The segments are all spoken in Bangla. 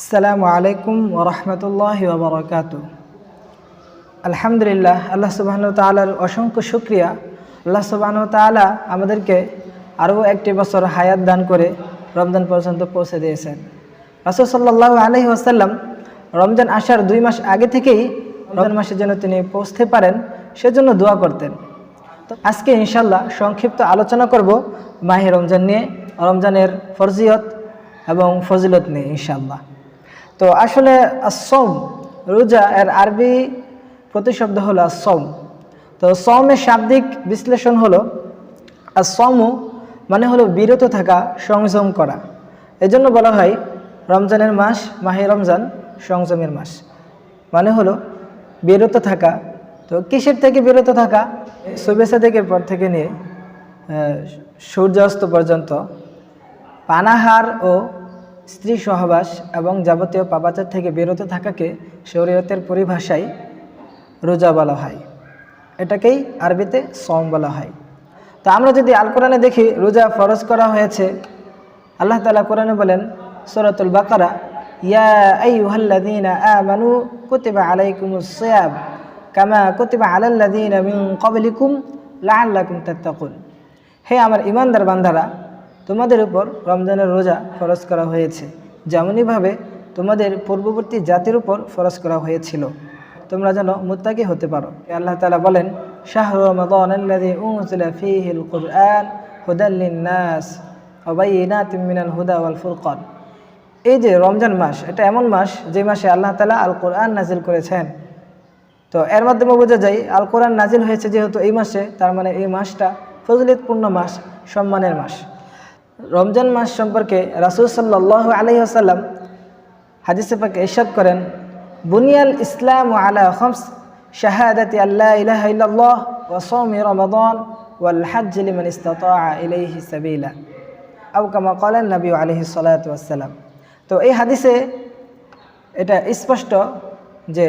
আসসালামু আলাইকুম ওরহমতুল্লাহ ওবরকাত আলহামদুলিল্লাহ, আল্লাহ সুবাহন তালার অসংখ্য শুক্রিয়া। আল্লাহ সুবাহন তালা আমাদেরকে আরও একটি বছর হায়াত দান করে রমজান পর্যন্ত পৌঁছে দিয়েছেন। রাসুল সাল্লাহ আলহি আসাল্লাম রমজান আসার দুই মাস আগে থেকেই রমজান মাসে যেন তিনি পৌঁছতে পারেন, সেজন্য দোয়া করতেন। তো আজকে ইনশাল্লাহ সংক্ষিপ্ত আলোচনা করব মাহে রমজান নিয়ে, রমজানের ফরজিয়ত এবং ফজিলত নিয়ে ইনশাল্লাহ তো আসলে আসম রোজা এর আরবি প্রতিশব্দ হলো আসম তো সমের শাব্দিক বিশ্লেষণ হলো আসমু মানে হলো বিরত থাকা, সংযম করা। এজন্য বলা হয় রমজানের মাস মাহে রমজান, সংযমের মাস। মানে হলো বিরত থাকা। তো কিসের থেকে বিরত থাকা? শুভেচ্ছা থেকে পর থেকে নিয়ে সূর্যাস্ত পর্যন্ত। পানাহার ও স্ত্রী সহবাস এবং যাবতীয় পাপাচার থেকে বিরত থাকাকে শরীয়তের পরিভাষায় রোজা বলা হয়। এটাকেই আরবিতে সম বলা হয়। তো আমরা যদি আল কোরআনে দেখি, রোজা ফরজ করা হয়েছে, আল্লাহ তালা কোরআনে বলেন, সরাতুল বাকারা কামা কুতিবা হে আমার ইমানদার বান্দারা তোমাদের উপর রমজানের রোজা ফরজ করা হয়েছে। যেমনইভাবে তোমাদের পূর্ববর্তী জাতির উপর ফরজ করা হয়েছিল। তোমরা যেন মুত্তাকি হতে পারো। আল্লাহ তালা বলেন, শাহরু মিনাল হুদা ফুরকান। এই যে রমজান মাস, এটা এমন মাস যে মাসে আল্লাহ তালা আল কোরআন নাজিল করেছেন। তো এর মাধ্যমে বোঝা যায় আল কোরআন নাজিল হয়েছে যেহেতু এই মাসে, তার মানে এই মাসটা ফজলিতপূর্ণ মাস, সম্মানের মাস। রমজান মাস সম্পর্কে রাসুল সাল্লাহ আলহি আসাল্লাম হাদিসে পাকে করেন, বুনিয়াল ইসলাম আলা খমস, শাহাদাতি আল্লাহ ইলাহা ইল্লাল্লাহ ওয়া সাওমি রমাদান ওয়াল হজ্জ কামা নবী সাল্লাতু ওয়াসসালাম। তো এই হাদিসে এটা স্পষ্ট যে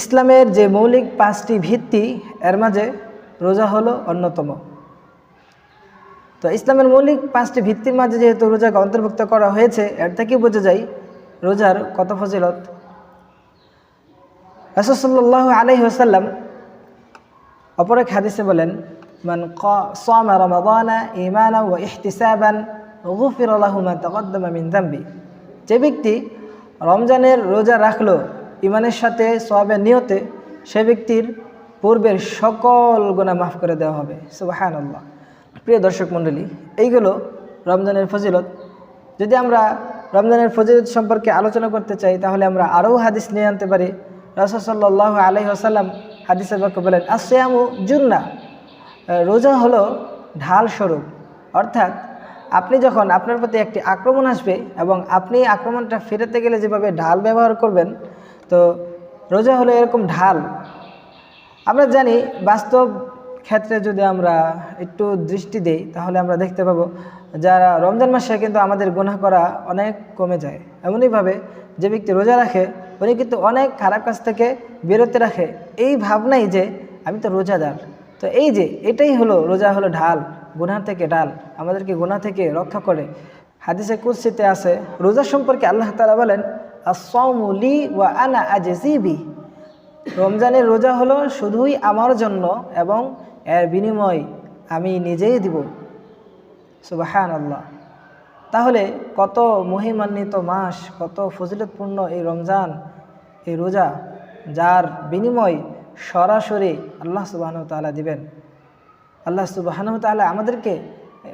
ইসলামের যে মৌলিক পাঁচটি ভিত্তি, এর মাঝে রোজা হলো অন্যতম। তো ইসলামের মৌলিক পাঁচটি ভিত্তির মাঝে যেহেতু রোজাকে অন্তর্ভুক্ত করা হয়েছে, এর থেকেই বোঝা যায় রোজার কত ফজিলত। রাসুসাল্লাহ আলহি আসাল্লাম অপর এক হাদিসে বলেন, মান সামা রমাদানা ইমানা ও ইহতিসাবান, গুফির আল্লাহুমা তকদ্দমা দাম্বি। যে ব্যক্তি রমজানের রোজা রাখল ইমানের সাথে সবের নিয়তে, সে ব্যক্তির পূর্বের সকল গুণা মাফ করে দেওয়া হবে। সুবাহান আল্লাহ প্রিয় দর্শক মণ্ডলী এইগুলো রমজানের ফজিলত। যদি আমরা রমজানের ফজিলত সম্পর্কে আলোচনা করতে চাই, তাহলে আমরা আরও হাদিস নিয়ে আনতে পারি। রসল্লাহ আলহি আসাল্লাম হাদিসের বাক্য বলেন আসয়ামু জুন্না। রোজা হলো ঢাল স্বরূপ। অর্থাৎ আপনি যখন আপনার প্রতি একটি আক্রমণ আসবে এবং আপনি আক্রমণটা ফেরাতে গেলে যেভাবে ঢাল ব্যবহার করবেন, তো রোজা হলো এরকম ঢাল। আমরা জানি বাস্তব ক্ষেত্রে যদি আমরা একটু দৃষ্টি দেই, তাহলে আমরা দেখতে পাবো যারা রমজান মাসে কিন্তু আমাদের গুনাহ করা অনেক কমে যায়। এমনইভাবে যে ব্যক্তি রোজা রাখে, উনি কিন্তু অনেক খারাপ কাজ থেকে বিরতি রাখে। এই ভাবনাই যে আমি তো রোজাদার। তো এই যে এটাই হলো, রোজা হলো ঢাল, গুনাহ থেকে ডাল আমাদেরকে গুনাহ থেকে রক্ষা করে। হাদিসে কুৎসিতে আছে, রোজা সম্পর্কে আল্লাহ তালা বলেন আসলি ওয়া আনা আজে আজেজিবি রমজানের রোজা হলো শুধুই আমার জন্য এবং এর বিনিময় আমি নিজেই দিব। সুবাহান আল্লাহ তাহলে কত মহিমান্বিত মাস, কত ফজিলতপূর্ণ এই রমজান, এই রোজা, যার বিনিময় সরাসরি আল্লাহ সুবাহন তালা দিবেন। আল্লাহ সুবাহন তালা আমাদেরকে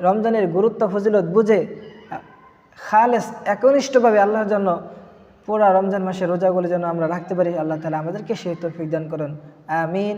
রমজানের গুরুত্ব, ফজিলত বুঝে, খালেস, একনিষ্ঠভাবে আল্লাহর জন্য পুরা রমজান মাসের রোজাগুলো যেন আমরা রাখতে পারি, আল্লাহ তালা আমাদেরকে সেই তৌফিক দান করুন। আমিন।